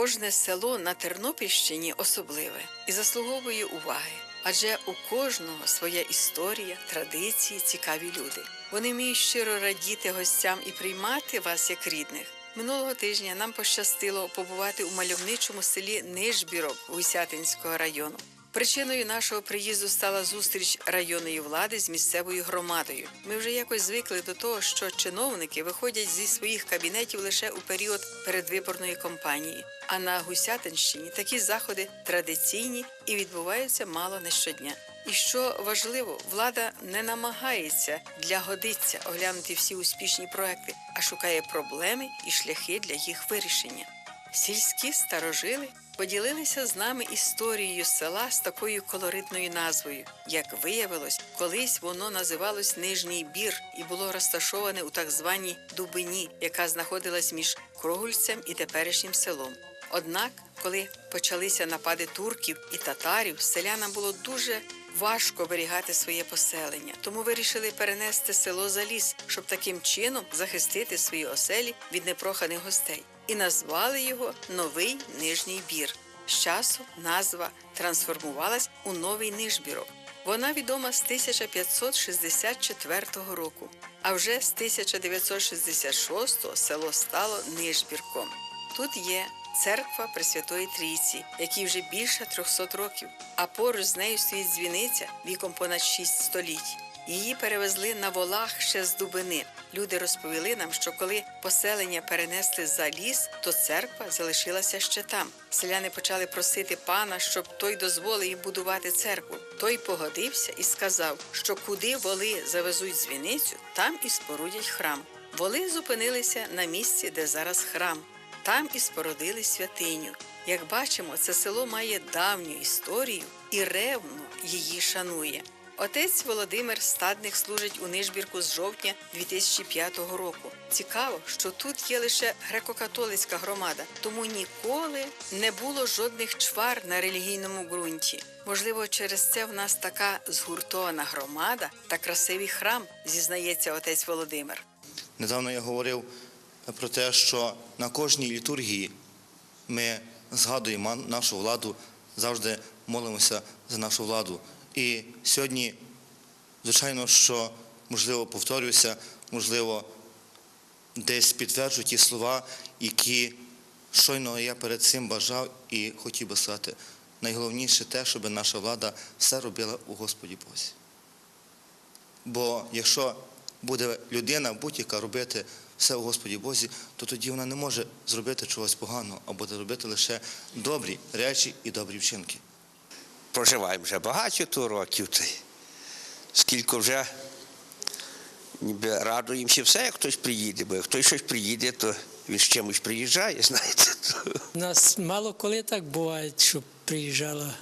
Кожне село на Тернопільщині особливе і заслуговує уваги. Адже у кожного своя історія, традиції, цікаві люди. Вони вміють щиро радіти гостям і приймати вас як рідних. Минулого тижня нам пощастило побувати у мальовничому селі Нижбірок Гусятинського району. Причиною нашого приїзду стала зустріч районної влади з місцевою громадою. Ми вже якось звикли до того, що чиновники виходять зі своїх кабінетів лише у період передвиборної кампанії. А на Гусятинщині такі заходи традиційні і відбуваються мало не щодня. І що важливо, влада не намагається для годиться оглянути всі успішні проекти, а шукає проблеми і шляхи для їх вирішення. Сільські старожили поділилися з нами історією села з такою колоритною назвою. Як виявилось, колись воно називалось Нижній Бір і було розташоване у так званій Дубині, яка знаходилась між Крогульцем і теперішнім селом. Однак, коли почалися напади турків і татарів, селянам було дуже важко оберігати своє поселення, тому вирішили перенести село за ліс, щоб таким чином захистити свої оселі від непроханих гостей, і назвали його Новий Нижній Бір. З часу назва трансформувалась у новий Нижбірок. Вона відома з 1564 року, а вже з 1966 село стало Нижбірком. Тут є церква Пресвятої Трійці, якій вже більше 300 років, а поруч з нею стоїть дзвіниця віком понад 6 століть. Її перевезли на волах ще з Дубини. Люди розповіли нам, що коли поселення перенесли за ліс, то церква залишилася ще там. Селяни почали просити пана, щоб той дозволив їм будувати церкву. Той погодився і сказав, що куди воли завезуть дзвіницю, там і спорудять храм. Воли зупинилися на місці, де зараз храм. Там і спорудили святиню. Як бачимо, це село має давню історію і ревно її шанує. Отець Володимир Стадник служить у Нижбірку з жовтня 2005 року. Цікаво, що тут є лише греко-католицька громада, тому ніколи не було жодних чвар на релігійному ґрунті. Можливо, через це в нас така згуртована громада та красивий храм, зізнається отець Володимир. Недавно я говорив про те, що на кожній літургії ми згадуємо нашу владу, завжди молимося за нашу владу. І сьогодні, звичайно, що можливо повторюся, можливо, десь підтверджую ті слова, які щойно я перед цим бажав і хотів би сказати. Найголовніше те, щоб наша влада все робила у Господі Бозі. Бо якщо буде людина будь-яка робити все у Господі Бозі, то тоді вона не може зробити чогось поганого, а буде робити лише добрі речі і добрі вчинки. Проживаємо вже багато років. Скільки вже ніби радуємося все, як хтось приїде, бо як хтось щось приїде, то він з чимось приїжджає, знаєте. У нас мало коли так буває, щоб приїжджала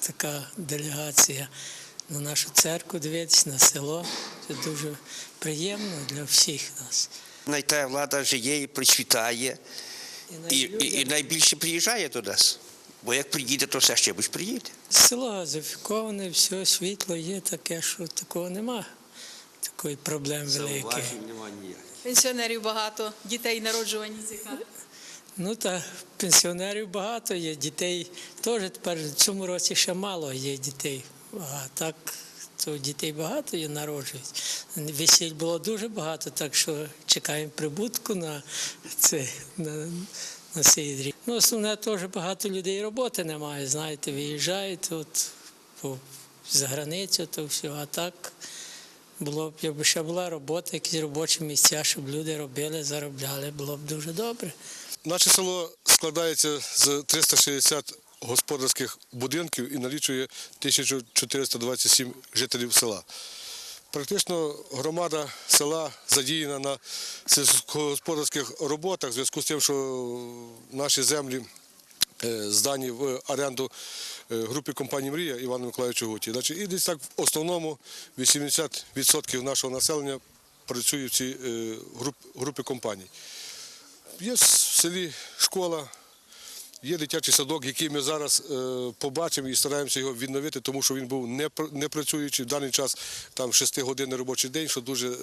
така делегація на нашу церкву, дивитися на село. Це дуже приємно для всіх нас. Та влада жиє і процвітає, і, і, і найбільше приїжджає до нас. Бо як приїде, то все з чимось приїде. Село газифіковане, все, світло є таке, що такого нема. Такої проблем великих. ніяких. Пенсіонерів багато, дітей народжувані цікаві. Ну та пенсіонерів багато є, дітей теж тепер в цьому році ще мало є дітей. А так то дітей багато є народжують. Весіль було дуже багато, так що чекаємо прибутку на це на, на рік. Ну, основне теж багато людей роботи немає. Знаєте, виїжджають от по за границю, то все. А так було б, якби ще була робота, якісь робочі місця, щоб люди робили, заробляли, було б дуже добре. Наше село складається з 360 господарських будинків і налічує 1427 жителів села. Практично громада села задіяна на сільськогосподарських роботах в зв'язку з тим, що наші землі е, здані в оренду е, групі компанії Мрія Івана Миколаївича Гуті. І десь так в основному 80% нашого населення працює в цій е, групі компаній. Є в селі школа, Є дитячий садок, який ми зараз е, побачимо і стараємося його відновити, тому що він був не, працюючий. В даний час там 6 годин робочий день, що дуже е,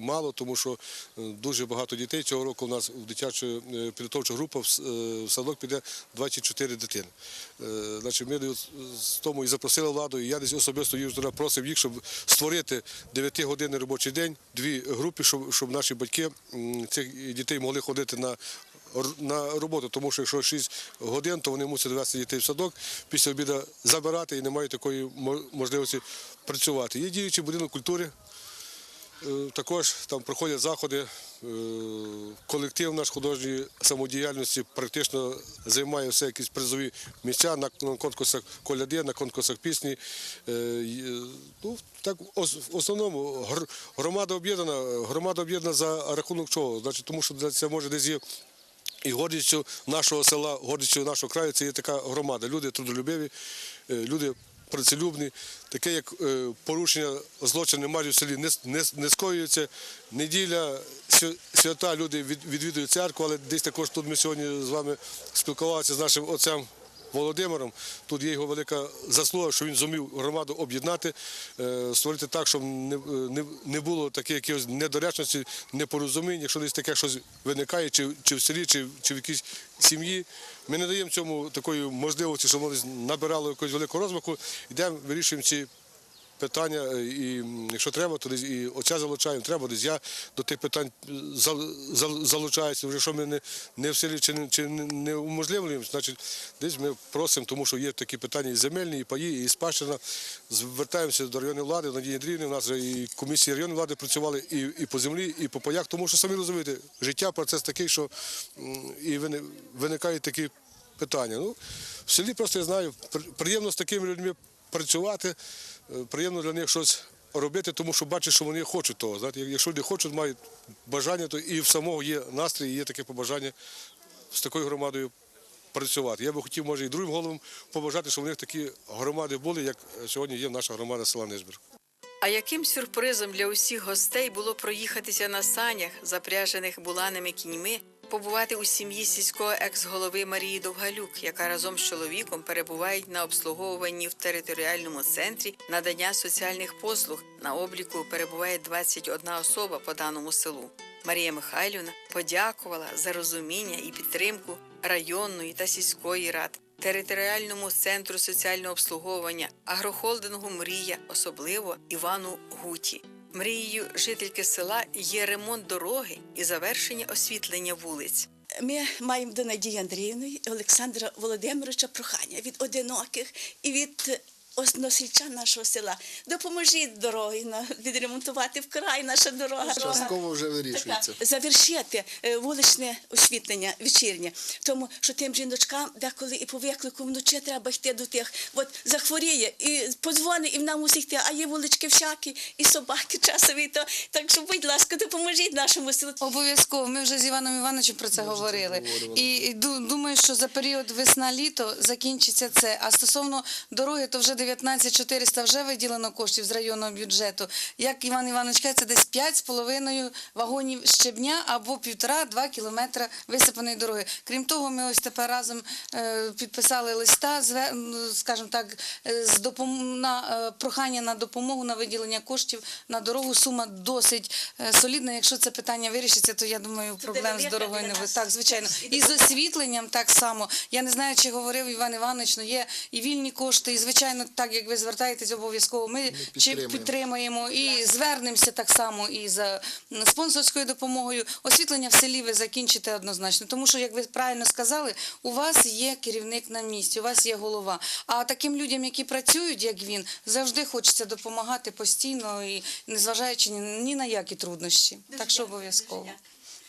мало, тому що е, дуже багато дітей. Цього року у нас в дитячу підготовчу групу в, садок піде 24 дитини. Значить, ми з тому і запросили владу, і я десь особисто просив їх, щоб створити 9 годинний робочий день, дві групи, щоб, наші батьки цих дітей могли ходити на на роботу, тому що якщо 6 годин, то вони мусять довести дітей в садок, після обіду забирати і не мають такої можливості працювати. Є діючий будинок культури, е, також там проходять заходи. е, Колектив наш художньої самодіяльності практично займає все якісь призові місця на конкурсах коляди, на конкурсах пісні. Е, Ну, так в основному громада об'єднана, громада об'єднана за рахунок чого? Значить, тому що це може десь є і гордістю нашого села, гордістю нашого краю це є така громада. Люди трудолюбиві, е, люди працелюбні. Таке як е, порушення злочини майже в селі не, не, не скоюється. Неділя, свята, люди відвідують церкву, але десь також тут ми сьогодні з вами спілкувалися з нашим отцем. Володимиром, тут є його велика заслуга, що він зумів громаду об'єднати, е, створити так, щоб не, не було таких якихось недоречностей, непорозумінь, якщо десь таке щось виникає, чи, в селі, чи, в якійсь сім'ї. Ми не даємо цьому такої можливості, щоб воно набирали набирало велику розмаху. Йдемо, вирішуємо ці питання, е, і якщо треба, то і отця залучаємо, треба, десь я до тих питань е, зал- зал- залучаюся. Вже якщо ми не, не в селі чи не, чи не- уможливлюємо, значить десь ми просимо, тому що є такі питання і земельні, і паї, і спадщина. Звертаємося до районної влади, Надії Андріївни, у нас вже і комісії районної влади працювали і, і по землі, і по паях, тому що самі розумієте, життя процес такий, що і виникають такі питання. Ну, в селі просто я знаю, приємно з такими людьми працювати, приємно для них щось робити, тому що бачиш, що вони хочуть того. Знаєте, якщо люди хочуть, мають бажання, то і в самого є настрій, і є таке побажання з такою громадою працювати. Я би хотів, може, і другим головам побажати, щоб у них такі громади були, як сьогодні є наша громада села Низбір. А яким сюрпризом для усіх гостей було проїхатися на санях, запряжених буланими кіньми, побувати у сім'ї сільського екс-голови Марії Довгалюк, яка разом з чоловіком перебувають на обслуговуванні в територіальному центрі надання соціальних послуг. На обліку перебуває 21 особа по даному селу. Марія Михайлівна подякувала за розуміння і підтримку районної та сільської рад, територіальному центру соціального обслуговування, агрохолдингу Мрія, особливо Івану Гуті. Мрією жительки села є ремонт дороги і завершення освітлення вулиць. Ми маємо до Надії Андріївної і Олександра Володимировича прохання від одиноких і від односельчан нашого села. Допоможіть дороги на- відремонтувати вкрай наша дорога. Частково вже вирішується. Завершити е, вуличне освітлення вечірнє, тому що тим жіночкам деколи і по виклику вночі треба йти до тих. От захворіє і подзвонить, і в нам усіх йти, а є вулички всякі, і собаки часові. То так що, будь ласка, допоможіть нашому селу. Обов'язково. Ми вже з Іваном Івановичем про це говорили. І і ду- думаю, що за період весна-літо закінчиться це. А стосовно дороги, то вже 19 400 вже виділено коштів з районного бюджету. Як Іван Іванович каже, це десь 5,5 вагонів щебня або півтора-два кілометра висипаної дороги. Крім того, ми ось тепер разом е, підписали листа, скажімо так, е, з допом... на е, прохання на допомогу на виділення коштів на дорогу. Сума досить солідна. Якщо це питання вирішиться, то я думаю, проблем з дорогою не буде. Так, звичайно. І І з освітленням так само. Я не знаю, чи говорив Іван Іванович, але є і вільні кошти, і звичайно, так як ви звертаєтесь, обов'язково ми чи підтримуємо. підтримуємо і звернемося так само і за спонсорською допомогою. Освітлення в селі ви закінчите однозначно, тому що, як ви правильно сказали, у вас є керівник на місці, у вас є голова. А таким людям, які працюють, як він, завжди хочеться допомагати постійно і незважаючи ні, ні на які труднощі. так що обов'язково.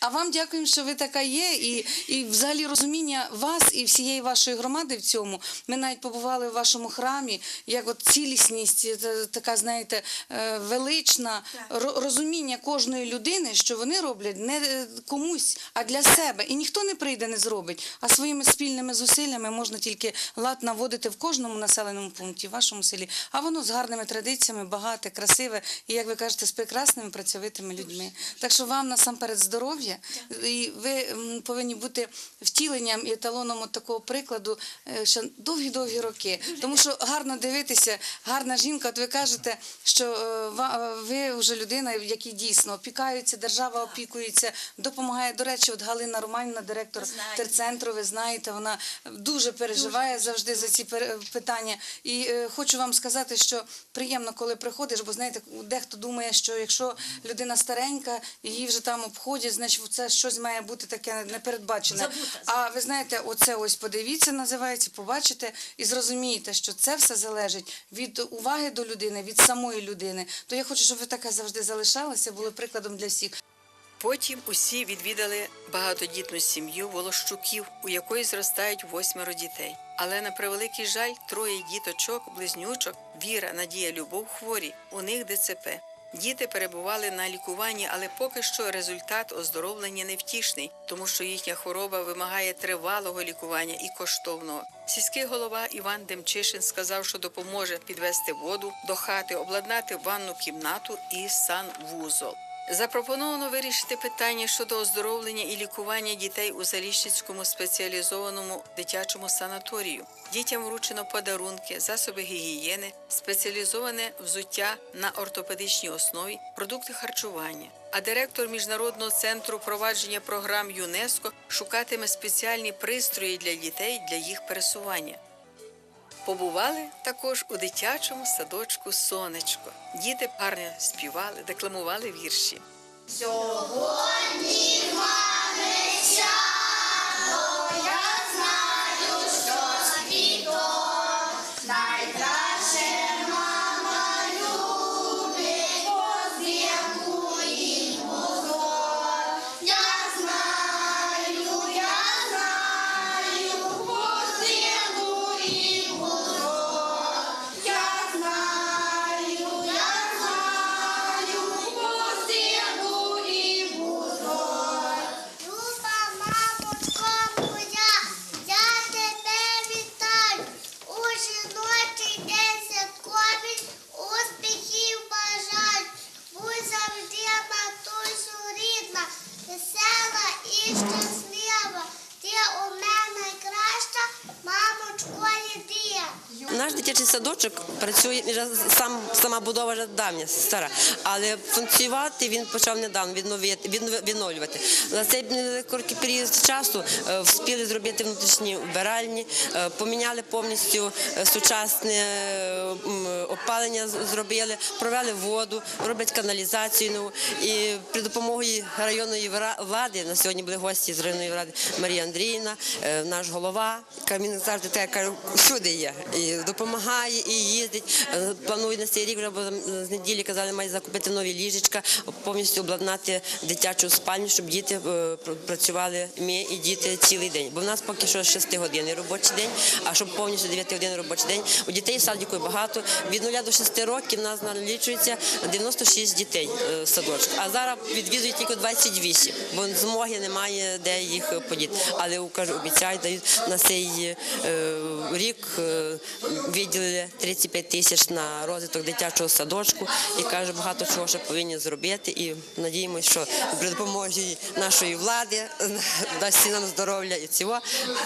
А вам дякуємо, що ви така є, і, і взагалі розуміння вас і всієї вашої громади в цьому. Ми навіть побували в вашому храмі, як от цілісність, е, така, знаєте, е, велична розуміння кожної людини, що вони роблять не е, комусь, а для себе. І ніхто не прийде, не зробить. А своїми спільними зусиллями можна тільки лад наводити в кожному населеному пункті, в вашому селі. А воно з гарними традиціями, багате, красиве і, як ви кажете, з прекрасними працьовитими людьми. Так що вам насамперед здоров'я І ви повинні бути втіленням і еталоном от такого прикладу е, ще довгі-довгі роки. Тому що гарно дивитися, гарна жінка, от ви кажете, що е, ва- ви вже людина, якій дійсно опікаються, держава опікується, допомагає. До речі, от Галина Романівна, директор терцентру, ви знаєте, вона дуже переживає завжди за ці питання. І е, хочу вам сказати, що приємно, коли приходиш, бо знаєте, дехто думає, що якщо людина старенька, її вже там обходять, значить це щось має бути таке непередбачене. Забута. А ви знаєте, оце ось подивіться, називається, побачите і зрозумієте, що це все залежить від уваги до людини, від самої людини. То я хочу, щоб ви таке завжди залишалися, були прикладом для всіх. Потім усі відвідали багатодітну сім'ю Волощуків, у якої зростають восьмеро дітей. Але на превеликий жаль, троє діточок, близнючок, Віра, Надія, Любов хворі. У них ДЦП. Діти перебували на лікуванні, але поки що результат оздоровлення невтішний, тому що їхня хвороба вимагає тривалого лікування і коштовного. Сільський голова Іван Демчишин сказав, що допоможе підвести воду до хати, обладнати ванну кімнату і санвузол. Запропоновано вирішити питання щодо оздоровлення і лікування дітей у Заліщицькому спеціалізованому дитячому санаторію. Дітям вручено подарунки, засоби гігієни, спеціалізоване взуття на ортопедичній основі, продукти харчування. А директор міжнародного центру провадження програм ЮНЕСКО шукатиме спеціальні пристрої для дітей для їх пересування. Побували також у дитячому садочку Сонечко. Діти гарно співали, декламували вірші. Люба, Наш дитячий садочок працює сам сама будова вже давня, стара, але функціювати він почав недавно відновити відновлювати. На цей короткий період часу Вспіли встигли зробити внутрішні вбиральні, е, поміняли повністю е, сучасне е, опалення, зробили, провели воду, роблять каналізацію. нову. і при допомогі районної влади на сьогодні були гості з районної влади Марія Андріївна, е, наш голова. яка Він завжди так каже, всюди є. І допомагає, і їздить. Е, Планує на цей рік вже бо з неділі казали, має закупити нові ліжечка, повністю обладнати дитячу спальню, щоб діти е, працювали ми і діти цілий день. Бо в нас поки що 6 годин робочий день, а щоб повністю 9 годин робочий день. У дітей в садіку багато. Від 0 до 6 років нас налічується 96 дітей е, в садочку. А зараз відвідують тільки 28, бо змоги немає, де їх подіти. Але кажу, обіцяють, дають на цей е, рік е, виділили 35 тисяч на розвиток дитячого садочку і каже, багато чого ще повинні зробити. І надіємося, що при допомозі нашої влади дасть нам здоров'я і цього.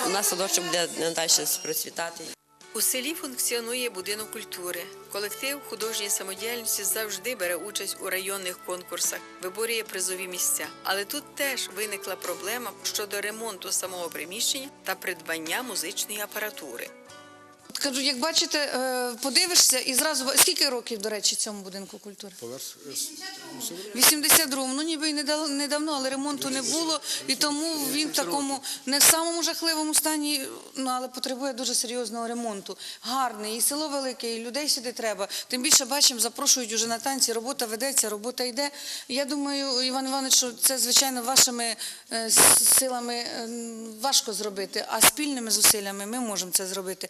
У нас садочок буде далі процвітати. У селі функціонує будинок культури. Колектив художньої самодіяльності завжди бере участь у районних конкурсах, виборює призові місця. Але тут теж виникла проблема щодо ремонту самого приміщення та придбання музичної апаратури. Кажу, як бачите, е, подивишся і зразу скільки років, до речі, цьому будинку культури? Поверх е, 82-му. Ну ніби й недавно, але ремонту не було, і тому він в такому не самому жахливому стані, ну але потребує дуже серйозного ремонту. Гарний, і село велике, і людей сюди треба. Тим більше бачимо, запрошують уже на танці. Робота ведеться, робота йде. Я думаю, Іван Іванович, що це звичайно вашими е, силами е, важко зробити, а спільними зусиллями ми можемо це зробити.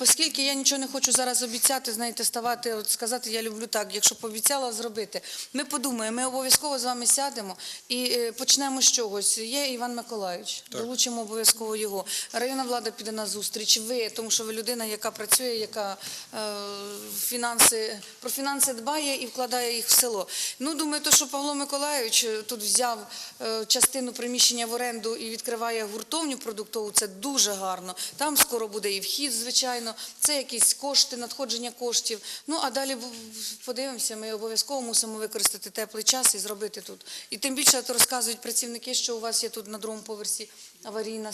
Оскільки я нічого не хочу зараз обіцяти, знаєте, ставати, от сказати, я люблю так, якщо пообіцяла зробити. Ми подумаємо, ми обов'язково з вами сядемо і е, почнемо з чогось. Є Іван Миколайович, долучимо обов'язково його. Районна влада піде на зустріч. Ви, тому що ви людина, яка працює, яка е, фінанси, про фінанси дбає і вкладає їх в село. Ну, думаю, то, що Павло Миколайович е, тут взяв е, частину приміщення в оренду і відкриває гуртовню продуктову, це дуже гарно. Там скоро буде і вхід, звичайно. Це якісь кошти, надходження коштів. Ну а далі подивимося. Ми обов'язково мусимо використати теплий час і зробити тут. І тим більше то розказують працівники, що у вас є тут на другому поверсі аварійна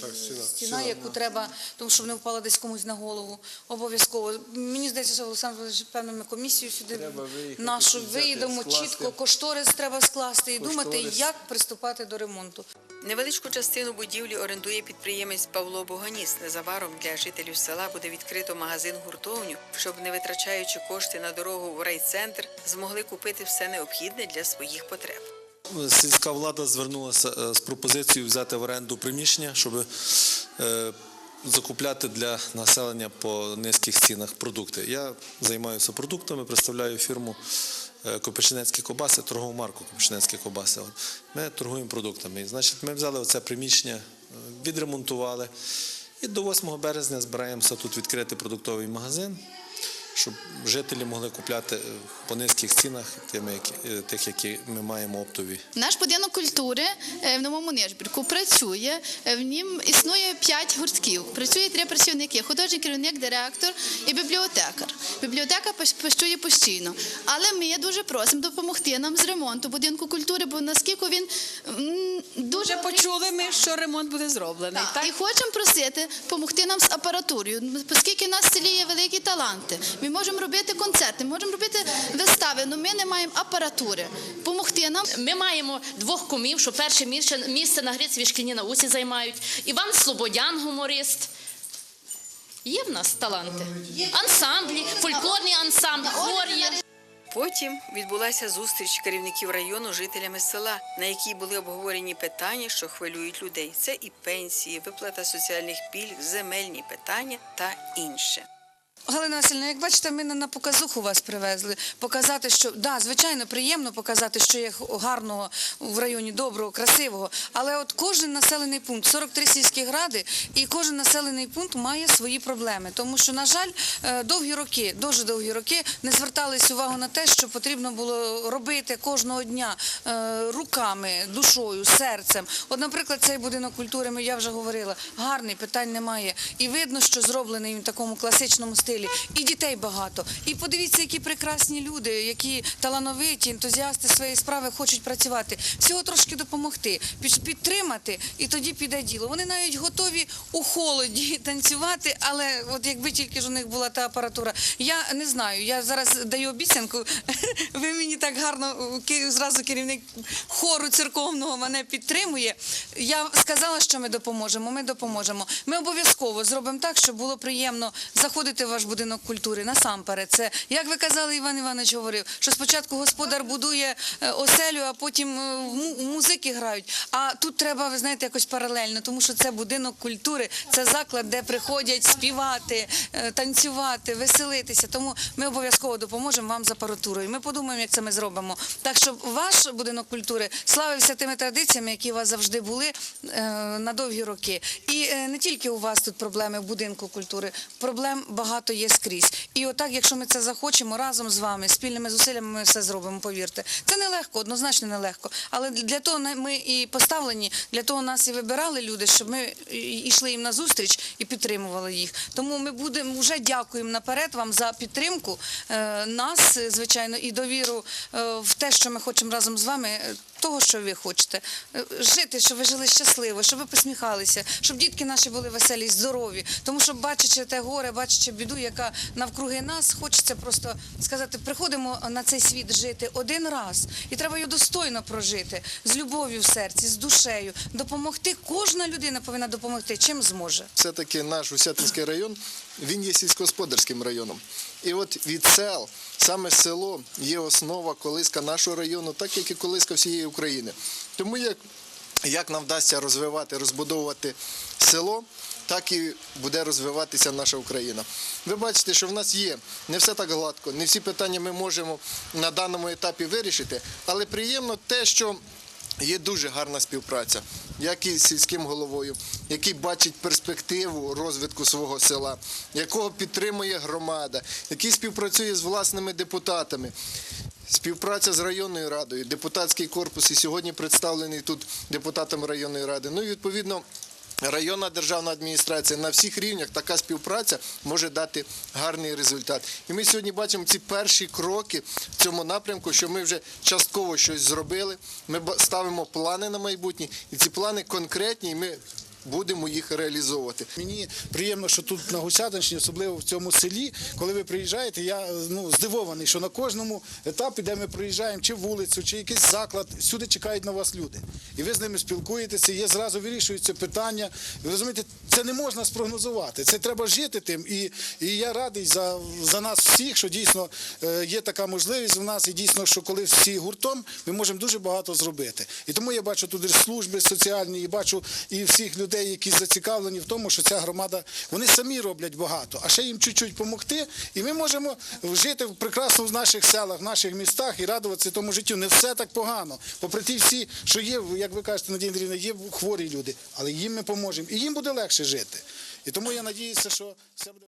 Так, стіна. стіна, яку треба, тому що не впала десь комусь на голову. Обов'язково. Мені здається, що Олександр Володимирович, певно, ми комісію сюди виїхати, нашу виїдемо чітко, кошторис треба скласти і думати, як приступати до ремонту. Невеличку частину будівлі орендує підприємець Павло Боганіс. Незабаром для жителів села буде відкрито магазин гуртовню, щоб не витрачаючи кошти на дорогу в райцентр, змогли купити все необхідне для своїх потреб. Сільська влада звернулася е, з пропозицією взяти в оренду приміщення, щоб е, закупляти для населення по низьких цінах продукти. Я займаюся продуктами, представляю фірму е, Копичинецькі кобаси, торгову марку Копичинецькі кобаси. Ми торгуємо продуктами. Значить, ми взяли оце приміщення, відремонтували. І до 8 березня збираємося тут відкрити продуктовий магазин, щоб жителі могли купляти е, по низьких цінах, тими, які- е, тих, які ми маємо оптові. Наш будинок культури е, в новому Нижбірку працює. В нім існує п'ять гуртків. Працює три працівники: художній керівник, директор і бібліотекар. Бібліотека працює постійно. Але ми дуже просимо допомогти нам з ремонту будинку культури, бо наскільки він дуже Вже почули ми, що ремонт буде зроблений. так. І хочемо просити допомогти нам з апаратурою, оскільки в нас в селі є великі таланти. Ми можемо робити концерти, можемо робити вистави, але ми не маємо апаратури. Помогти нам. Ми маємо двох кумів, що перше місце, на Грицевій шкільній науці займають. Іван Слободян, гуморист. Є в нас таланти. Ансамблі, фольклорні ансамблі, хор є. Потім відбулася зустріч керівників району жителями села, на якій були обговорені питання, що хвилюють людей. Це і пенсії, виплата соціальних пільг, земельні питання та інше. Галина Васильівна, як бачите, ми не на показуху вас привезли. Показати, що да, звичайно, приємно показати, що є гарного в районі, доброго, красивого. Але от кожен населений пункт, 43 сільські ради, і кожен населений пункт має свої проблеми. Тому що, на жаль, е, довгі роки, дуже довгі роки, не звертались увагу на те, що потрібно було робити кожного дня е, руками, душою, серцем. От, наприклад, цей будинок культури, я вже говорила, гарний, питань немає. І видно, що зроблений він в такому класичному стилі. І дітей багато. І подивіться, які прекрасні люди, які талановиті, ентузіасти своєї справи хочуть працювати. Всього трошки допомогти, підтримати, і тоді піде діло. Вони навіть готові у холоді танцювати, але от якби тільки ж у них була та апаратура. Я не знаю. Я зараз даю обіцянку. Ви мені так гарно зразу керівник хору церковного мене підтримує. Я сказала, що ми допоможемо. Ми допоможемо. Ми обов'язково зробимо так, щоб було приємно заходити в ваш будинок культури. Насамперед, це як ви казали, Іван Іванович говорив, що спочатку господар будує е, оселю, а потім е, музики грають. А тут треба, ви знаєте, якось паралельно, тому що це будинок культури, це заклад, де приходять співати, е, танцювати, веселитися. Тому ми обов'язково допоможемо вам з апаратурою. Ми подумаємо, як це ми зробимо. Так, щоб ваш будинок культури славився тими традиціями, які у вас завжди були на довгі роки. І не тільки у вас тут проблеми в будинку культури, проблем багато є скрізь. І отак, якщо ми це захочемо разом з вами, спільними зусиллями, ми все зробимо. Повірте, це нелегко, однозначно нелегко. Але для того ми і поставлені, для того нас і вибирали люди, щоб ми йшли їм на зустріч і підтримували їх. Тому ми будемо вже дякуємо наперед вам за підтримку е, нас, звичайно, і довіру е, в те, що ми хочемо разом з вами. е, Того, що ви хочете, жити, щоб ви жили щасливо, щоб ви посміхалися, щоб дітки наші були веселі, здорові. Тому що, бачачи те горе, бачачи біду, яка навкруги нас, хочеться просто сказати: приходимо на цей світ жити один раз, і треба його достойно прожити з любов'ю в серці, з душею, допомогти. Кожна людина повинна допомогти, чим зможе. все-таки наш Усятинський район, він є сільськогосподарським районом. І от від сел, саме село є основа колиска нашого району, так як і колиска всієї України. Тому як, як нам вдасться розвивати, розбудовувати село, так і буде розвиватися наша Україна. Ви бачите, що в нас є не все так гладко, не всі питання ми можемо на даному етапі вирішити, але приємно те, що Є дуже гарна співпраця, як із сільським головою, який бачить перспективу розвитку свого села, якого підтримує громада, який співпрацює з власними депутатами. Співпраця з районною радою, депутатський корпус і сьогодні представлений тут депутатами районної ради. Ну і відповідно. Районна державна адміністрація на всіх рівнях така співпраця може дати гарний результат. І ми сьогодні бачимо ці перші кроки в цьому напрямку, що ми вже частково щось зробили. Ми ставимо плани на майбутнє, і ці плани конкретні, і ми будемо їх реалізовувати. Мені приємно, що тут на Гусятинщині, особливо в цьому селі, коли ви приїжджаєте, я ну, здивований, що на кожному етапі, де ми приїжджаємо, чи вулицю, чи якийсь заклад, сюди чекають на вас люди. І ви з ними спілкуєтеся, є зразу вирішуються питання. Ви розумієте, це не можна спрогнозувати. Це треба жити тим. І, і я радий за, за нас всіх, що дійсно е, є така можливість в нас, і дійсно, що коли всі гуртом, ми можемо дуже багато зробити. І тому я бачу тут служби соціальні, і бачу і всіх людей, які зацікавлені в тому, що ця громада, вони самі роблять багато, а ще їм чуть-чуть допомогти, і ми можемо жити прекрасно в наших селах, в наших містах і радуватися тому життю. Не все так погано. Попри ті всі, що є, як ви кажете, Надія Андріївна, є хворі люди, але їм ми поможемо, і їм буде легше жити. І тому я надіюся, що все буде.